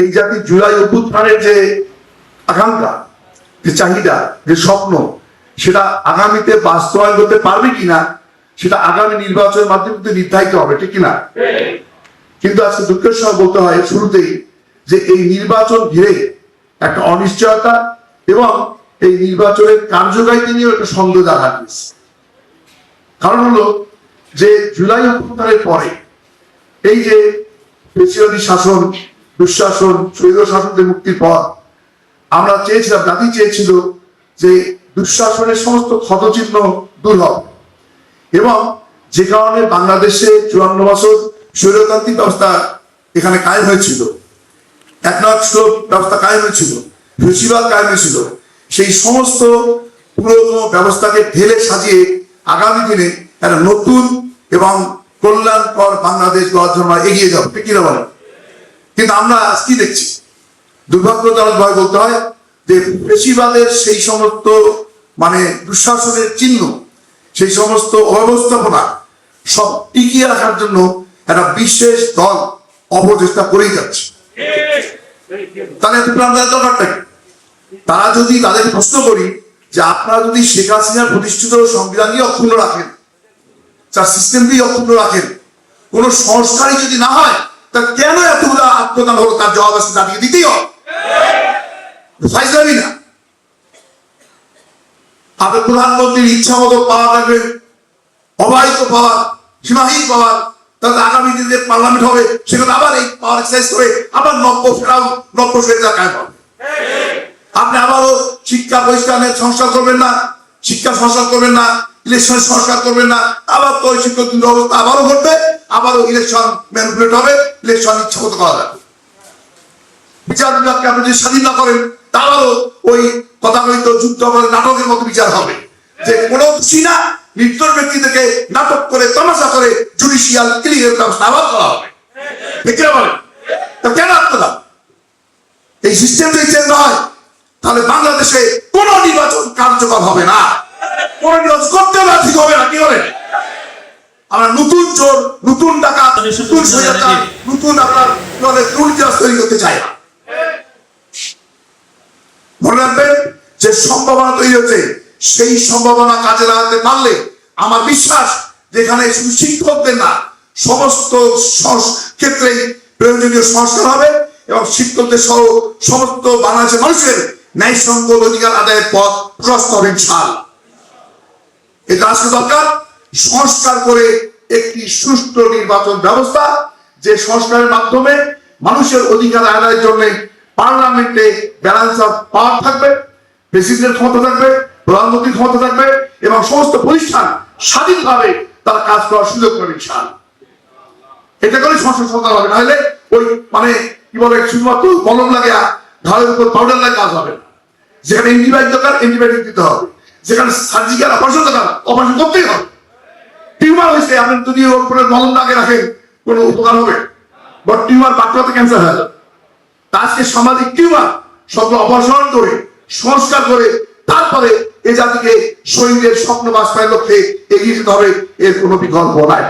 এই জাতির জুলাই অভ্যুত্থানের যে আকাঙ্ক্ষা, যে চাহিদা, যে স্বপ্ন, সেটা আগামীতে বাস্তবায়ন করতে পারবে কিনা, সেটা আগামী নির্বাচনের মাধ্যমে নির্ধারিত হবে, ঠিক কিনা? কিন্তু আজকে দুঃখের সঙ্গে বলতে হয়, শুরুতেই যে এই নির্বাচন ঘিরে একটা অনিশ্চয়তা এবং এই নির্বাচনের কার্যকারিতা নিয়েও একটা সন্দেহ দেখা দিয়েছে। কারণ হলো যে জুলাই অভ্যুত্থানের পরে এই যে পেশিবাদী শাসন দুঃশাসন স্বৈর শাসনদের মুক্তির পর আমরা চেয়েছিলাম, জাতি চেয়েছিল যে দুঃশাসনের সমস্ত ক্ষতচিহ্ন দূর হবে। এবং যে কারণে বাংলাদেশে চুয়ান্ন বছর স্বৈরতান্ত্রিক ব্যবস্থা এখানে কায়েম হয়েছিল, একনাথ ব্যবস্থা কায়েম হয়েছিল ফেসিবাদ কায়েম হয়েছিল, সেই সমস্ত পুরোনো ব্যবস্থাকে ঢেলে সাজিয়ে আগামী দিনে একটা নতুন এবং কল্যাণকর বাংলাদেশ গড়ার জন্য এগিয়ে যাব। ঠিক কিনা বলেন? কিন্তু আমরা আজ কি দেখছি দুর্ভাগ্যজনক ভাবে বলতে হয় যে পেশিবাদের সেই সমস্ত মানে দুঃশাসনের চিহ্ন, সেই সমস্ত অব্যবস্থাপনা সব টিকিয়ে রাখার জন্য একটা বিশেষ দল অপচেষ্টা করেই যাচ্ছে তাহলে প্রাণ দরকারটা কি? তারা যদি তাদের প্রশ্ন করি যে আপনারা যদি শেখ হাসিনার প্রতিষ্ঠিত সংবিধানকে অক্ষুণ্ণ রাখেন, তার সিস্টেমকে অক্ষুণ্ণ রাখেন, কোন সংস্কারই যদি না হয় কেন আত্মদান হলো? তার জবাব আছে দিতেই হবে না। প্রধানমন্ত্রীর ইচ্ছা মতো রাখবেন অবাহিত পাওয়ার সীমাহীন পাওয়ার তাহলে আগামী দিনে পার্লামেন্ট হবে, সেখানে আবার এই পাওয়ার এক্সারসাইজ করে আবার নব্য ফেরাও, নব্য আপনি আবারও শিক্ষা প্রতিষ্ঠানের সংস্কার করবেন না, শিক্ষা সংস্কার করবেন না ইলেকশন সংস্কার করবেন না, আবার তো ওই শিক্ষক অবস্থা আবারও ঘটবে, আবারও ইলেকশন ম্যানিপুলেট হবে, ইলেকশন ইচ্ছা মতো করা যাবে। বিচার বিভাগকে আপনি যদি স্বাধীন না করেন, তাহলেও ওই তথাকথিত যুদ্ধ অপরাধ নাটকের মতো বিচার হবে। যে কোনো দোষী না, নির্দোষ ব্যক্তি থেকে নাটক করে, তামাশা করে জুডিশিয়াল ক্লিয়ার ব্যবস্থা আবার করা হবে। দেখতে পারেন তা কেন আত্মদান? এই সিস্টেম যদি চেঞ্জ হয়, তাহলে বাংলাদেশে কোন নির্বাচন কার্যকর হবে না। কোন করতে না, ঠিক হবে না কি হবে? আমরা নতুন চোর নতুন টাকা নতুন সহায়তা নতুন আপনার কি বলে তৈরি করতে চাই না। মনে রাখবেন যে সম্ভাবনা তৈরি হচ্ছে সেই সম্ভাবনা কাজে লাগাতে পারলে আমার বিশ্বাস যেখানে শুধু শিক্ষকদের না সমস্ত ক্ষেত্রেই প্রয়োজনীয় সংস্কার হবে এবং শিক্ষকদের সহ সমস্ত বাংলাদেশের মানুষের ন্যায় ন্যায়সঙ্গ অধিকার আদায়ের পথ প্রস্ত হবে ইনশাআল্লাহ। আসলে দরকার সংস্কার করে একটি সুষ্ঠু নির্বাচন ব্যবস্থা, যে সংস্কারের মাধ্যমে মানুষের অধিকার আদায়ের জন্য পার্লামেন্টে ব্যালেন্স অফ পাওয়ার থাকবে প্রেসিডেন্ট ক্ষমতা থাকবে, প্রধানমন্ত্রীর ক্ষমতা থাকবে, এবং সমস্ত প্রতিষ্ঠান স্বাধীনভাবে তারা কাজ করার সুযোগ পাবে ইনশাল এটা করে সংস্কার সরকার হবে, নাহলে ওই মানে কি বলে, শুধুমাত্র মলম লাগে ঘরের উপর পাউডার লাগে কাজ হবে যেখানে অ্যান্টিবায়োটিক দরকার অ্যান্টিবায়োটিক দিতে হবে। যেখানে সার্জিক্যাল অপারেশন দরকার অপারেশন করতেই হবে। টিউমার হয়েছে, আপনি যদি ওর উপরে মলম লাগে রাখেন, কোনো উপকার হবে। বাট টিউমার বাচ্চাতে ক্যান্সার হয়ে। যাবে আজকে সামাজিক টিউমার সব অপারেশন করে, সংস্কার করে, তারপরে এ জাতিকে শহীদের স্বপ্ন বাস্তবায়ন লক্ষ্যে এগিয়ে যেতে হবে, এর কোনো বিকল্প নাই।